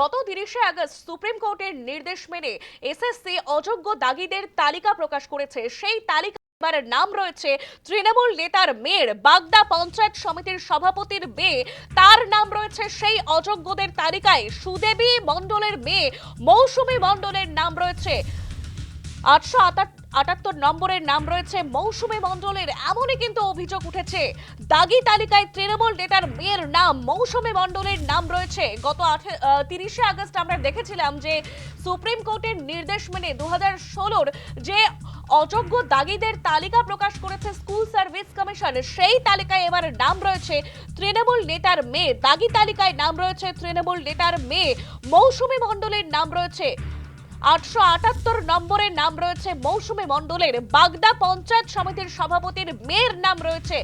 গত তিরিশে August supreme কোর্টের নির্দেশ মেনে এসএসসি অযোগ্য দাগিদের তালিকা প্রকাশ করেছে। সেই তালিকা নাম রয়েছে তৃণমূল নেতার মেয়ের বাগদা পঞ্চায়েত সমিতির সভাপতির মেয়ে। তার নাম রয়েছে সেই অযোগ্যদের তালিকায় সুদেবী মণ্ডলের মেয়ে, মৌসুমী মণ্ডলের নাম রয়েছে আটশো আটাত্তর নম্বরের নাম রয়েছে মৌসুমী মণ্ডলের। এমনই কিন্তু অভিযোগ উঠেছে। দাগি তালিকায় তৃণমূল নেতার মেয়ের নাম, মৌসুমী মণ্ডলের নাম রয়েছে। গত তিরিশে আগস্ট আমরা দেখেছিলাম যে সুপ্রিম কোর্টের নির্দেশ মেনে দু হাজার ষোলোর যে অযোগ্য দাগিদের তালিকা প্রকাশ করেছে স্কুল সার্ভিস কমিশন, সেই তালিকায় এবার নাম রয়েছে তৃণমূল নেতার মেয়ে। দাগি তালিকায় নাম রয়েছে তৃণমূল নেতার মেয়ে। মৌসুমী মণ্ডলের নাম রয়েছে আটশো আটাত্তর নম্বরের নাম রয়েছে মৌসুমী মণ্ডলের বাগদা পঞ্চায়েত সমিতির সভাপতির মেয়ের নাম রয়েছে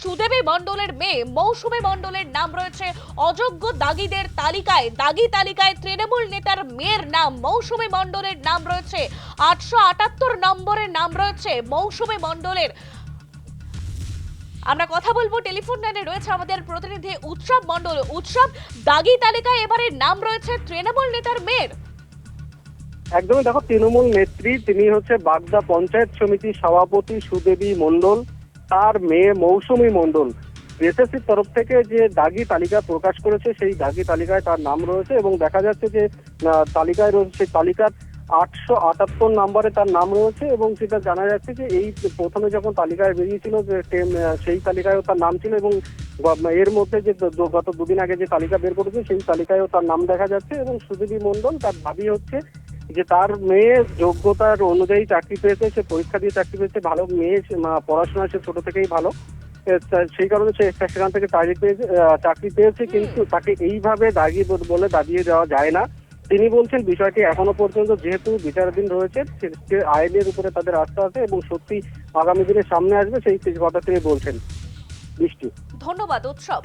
সুদেবী মণ্ডলের মেয়ে। মৌসুমী মণ্ডলের নাম রয়েছে অযোগ্য দাগিদের তালিকায়। দাগি তালিকায় তৃণমূল নেতার মেয়ের নাম, মৌসুমী মণ্ডলের নাম রয়েছে আটশো আটাত্তর নম্বরের নাম রয়েছে মৌসুমী মণ্ডলের। আমরা কথা বলব টেলিফোন লাইনে রয়েছে আমাদের প্রতিনিধি উৎসব মণ্ডল। উৎসব দাগি তালিকায় এবারে নাম রয়েছে তৃণমূল নেতার মেয়ের। একদমই দেখো, তৃণমূল নেত্রী, তিনি হচ্ছে বাগদা পঞ্চায়েত সমিতির সভাপতি সুদেবী মণ্ডল, তার মেয়ে মৌসুমী মণ্ডল। এসএসসির তরফ থেকে যে দাগি তালিকা প্রকাশ করেছে, সেই দাগি তালিকায় তার নাম রয়েছে এবং দেখা যাচ্ছে যে তালিকায় রয়েছে, সেই তালিকার আটশো আটাত্তর নম্বরে তার নাম রয়েছে এবং সেটা জানা যাচ্ছে যে, এই প্রথমে যখন তালিকায় বেরিয়েছিল যে সেই তালিকায়ও তার নাম ছিল এবং এর মধ্যে যে গত দুদিন আগে যে তালিকা বের করেছে, সেই তালিকায়ও তার নাম দেখা যাচ্ছে এবং সুদেবী মণ্ডল তার দাবি হচ্ছে যে তার মেয়ে যোগ্যতার অনুযায়ী চাকরি পেয়েছে, সে পরীক্ষা দিয়ে চাকরি পেয়েছে, ভালো মেয়ে পড়াশোনা সে ছোট থেকেই ভালো। সেই কারণে সে সেখান থেকে চাকরি পেয়েছে চাকরি পেয়েছে, কিন্তু তাকে এইভাবে দাগি বলে দাবিয়ে দেওয়া যায় না। তিনি বলছেন, বিষয়টি এখনও পর্যন্ত যেহেতু বিচারাধীন রয়েছে আইনের উপরে তাদের আস্থা আছে এবং সত্যি আগামী দিনে সামনে আসবে, সেই কথা তিনি বলছেন। বৃষ্টি। ধন্যবাদ, উৎসব।